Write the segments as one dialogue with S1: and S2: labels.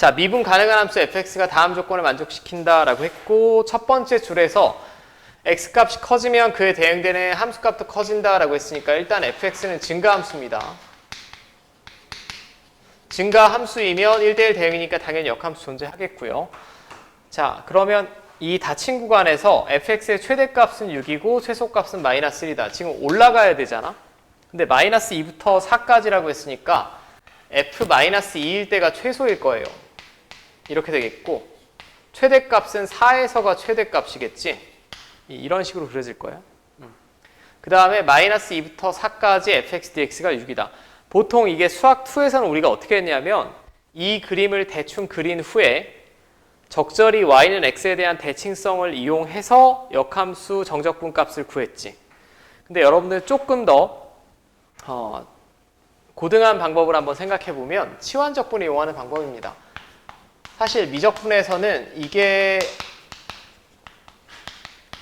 S1: 자, 미분 가능한 함수 fx가 다음 조건을 만족시킨다라고 했고 첫 번째 줄에서 x 값이 커지면 그에 대응되는 함수 값도 커진다라고 했으니까 일단 fx는 증가 함수입니다. 증가 함수이면 1대1 대응이니까 당연히 역함수 존재하겠고요. 자, 그러면 이 닫힌 구간에서 fx의 최대값은 6이고 최소값은 마이너스 1이다. 지금 올라가야 되잖아. 근데 마이너스 2부터 4까지라고 했으니까 f 마이너스 2일 때가 최소일 거예요. 이렇게 되겠고 최대값은 4에서가 최대값이겠지. 이- 이런 식으로 그려질 거예요. 그 다음에 마이너스 2부터 4까지 fx dx가 6이다. 보통 이게 수학 2에서는 우리가 어떻게 했냐면 이 그림을 대충 그린 후에 적절히 y는 x에 대한 대칭성을 이용해서 역함수 정적분 값을 구했지. 근데 여러분들 조금 더 어, 고등한 방법을 한번 생각해 보면 치환적분을 이용하는 방법입니다. 사실 미적분에서는 이게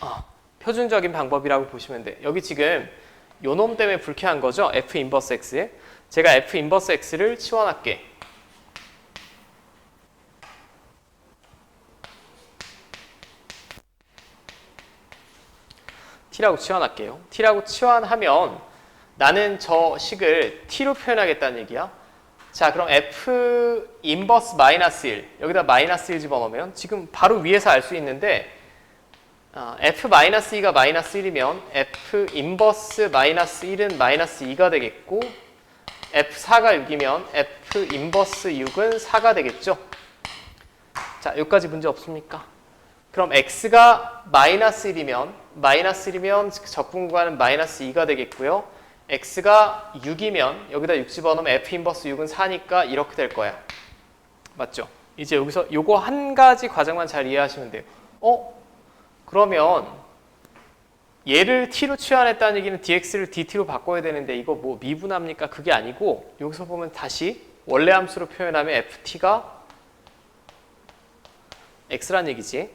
S1: 어, 표준적인 방법이라고 보시면 돼. 여기 지금 요놈 때문에 불쾌한 거죠. f 인버스 x. 제가 f 인버스 x를 치환할게. t라고 치환할게요. t라고 치환하면 나는 저 식을 t로 표현하겠다는 얘기야. 자, 그럼 f 인버스 마이너스 1 여기다 마이너스 1 집어넣으면 지금 바로 위에서 알 수 있는데 아, f 마이너스 2가 마이너스 1이면 f 인버스 마이너스 1은 마이너스 2가 되겠고 f4가 6이면 f 인버스 6은 4가 되겠죠. 자, 여기까지 문제 없습니까? 그럼 x가 마이너스 1이면 마이너스 1이면 적분 구간은 마이너스 2가 되겠고요. X가 6이면 여기다 6 집어넣으면 f 인버스 6은 4니까 이렇게 될 거야. 맞죠? 이제 여기서 요거 한 가지 과정만 잘 이해하시면 돼요. 어? 그러면 얘를 t로 치환했다는 얘기는 dx를 dt로 바꿔야 되는데 이거 뭐 미분합니까? 그게 아니고 여기서 보면 다시 원래 함수로 표현하면 ft가 x란 얘기지.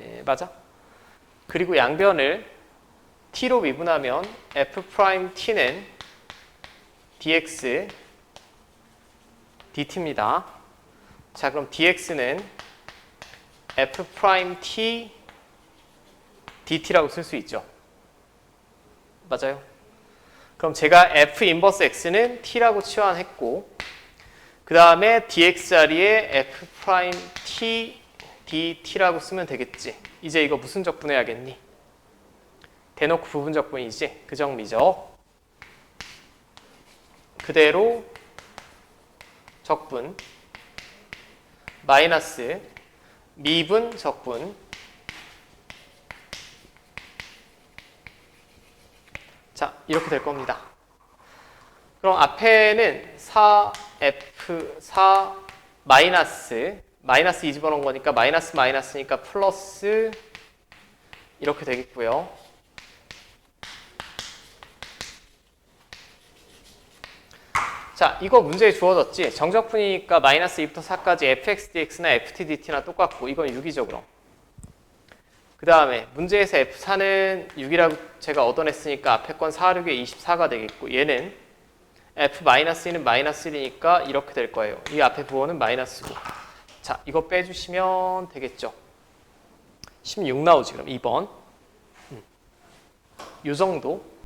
S1: 예, 맞아. 그리고 양변을 t로 미분하면 f 프라임 t는 dx dt입니다. 자, 그럼 dx는 f 프라임 t dt라고 쓸 수 있죠. 맞아요. 그럼 제가 f 인버스 x는 t라고 치환했고 그 다음에 dx 자리에 f 프라임 t dt라고 쓰면 되겠지. 이제 이거 무슨 적분해야겠니? 대놓고 부분 적분이지. 그 정리죠. 그대로 적분 마이너스 미분 적분 자 이렇게 될 겁니다. 그럼 앞에는 4f 4 마이너스 마이너스 2 집어넣은 거니까 마이너스 마이너스니까 플러스 이렇게 되겠고요. 자, 이거 문제에 주어졌지. 정적분이니까 마이너스 2부터 4까지 fx dx나 ft dt나 똑같고 이건 6이죠, 그럼. 그 다음에 문제에서 f4는 6이라고 제가 얻어냈으니까 앞에 건 4, 6에 24가 되겠고 얘는 f-1은 마이너스 1이니까 이렇게 될 거예요. 이 앞에 부호는 마이너스고. 자, 이거 빼주시면 되겠죠. 16 나오지, 그럼 2번. 음. 요 정도.